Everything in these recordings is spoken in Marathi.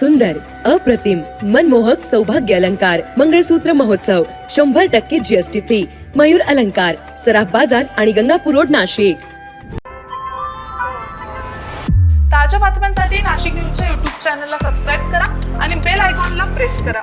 सुंदर अप्रतिम मनमोहक सौभाग्य अलंकार मंगळसूत्र महोत्सव शंभर टक्के जीएसटी फ्री मयूर अलंकार सराफ बाजार आणि गंगापूर रोड नाशिक. ताज्या बातम्यांसाठी नाशिक न्यूजच्या युट्यूब चॅनलला सबस्क्राईब करा आणि बेल आयकॉनला प्रेस करा.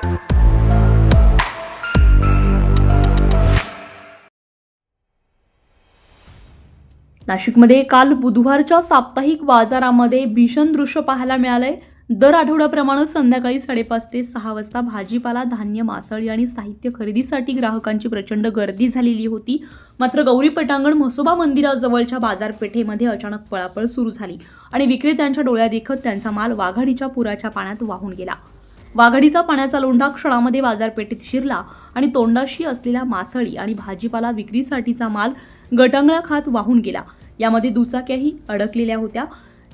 नाशिकमध्ये काल बुधवारच्या साप्ताहिक बाजारामध्ये भीषण दृश्य पाहायला मिळालंय. दर आठवड्याप्रमाणे संध्याकाळी साडेपाच ते सहा वाजता भाजीपाला धान्य मासळी आणि साहित्य खरेदीसाठी ग्राहकांची प्रचंड गर्दी झालेली होती. मात्र गौरी पटांगण म्हसोबा मंदिराजवळच्या बाजारपेठेमध्ये अचानक पळापळ सुरू झाली आणि विक्रेत्यांच्या डोळ्यादेखत त्यांचा माल वाघाडीच्या पुराच्या पाण्यात वाहून गेला. वाघाडीचा पाण्याचा लोंढा क्षणामध्ये बाजारपेठेत शिरला आणि तोंडाशी असलेल्या मासळी आणि भाजीपाला विक्रीसाठीचा माल गटांगळा खात वाहून गेला. यामध्ये दुचाक्याही अडकलेल्या होत्या.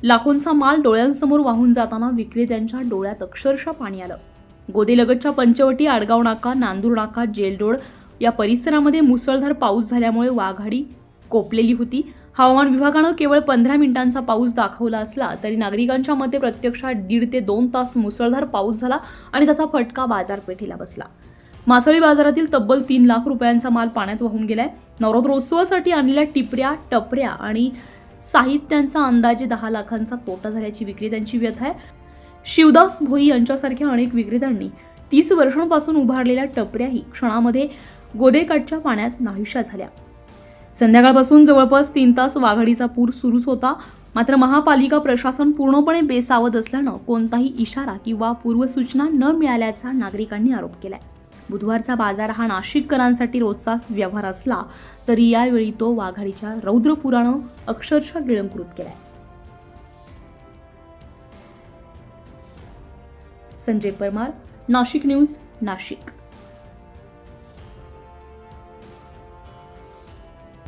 लाखोंचा माल डोळ्यांसमोर वाहून जाताना विक्रेत्यांच्या डोळ्यात अक्षरशः पाणी आलं. गोदेलगतच्या पंचवटी आडगाव नाका नांदूर नाका जेल रोड या परिसरामध्ये मुसळधार पाऊस झाल्यामुळे वाघाडी कोपलेली होती. हवामान विभागानं केवळ पंधरा मिनिटांचा पाऊस दाखवला असला तरी नागरिकांच्या मते प्रत्यक्षात दीड ते दोन तास मुसळधार पाऊस झाला आणि त्याचा फटका बाजारपेठेला बसला. मासळी बाजारातील तब्बल तीन लाख रुपयांचा माल पाण्यात वाहून गेलाय. नवरात्रोत्सवासाठी आणलेल्या टिपऱ्या टपऱ्या आणि साहित्यांचा अंदाजे दहा लाखांचा तोटा झाल्याची विक्रेत्यांची व्यथा आहे. शिवदास भोई यांच्यासारख्या अनेक विक्रेत्यांनी तीस वर्षांपासून उभारलेल्या टपऱ्याही क्षणामध्ये गोदेकाठच्या पाण्यात नाहीशा झाल्या. संध्याकाळपासून जवळपास तीन तास वाघाडीचा पूर सुरूच होता. मात्र महापालिका प्रशासन पूर्णपणे बेसावध असल्यानं कोणताही इशारा किंवा पूर्वसूचना न मिळाल्याचा नागरिकांनी आरोप केलाय. बुधवारचा बाजार हा नाशिककरांसाठी रोजचाच व्यवहार असला तरी यावेळी तो वाघाडीच्या रौद्रपुरानं अक्षरशः गिळंकृत केलाय. संजय परमार नाशिक न्यूज नाशिक.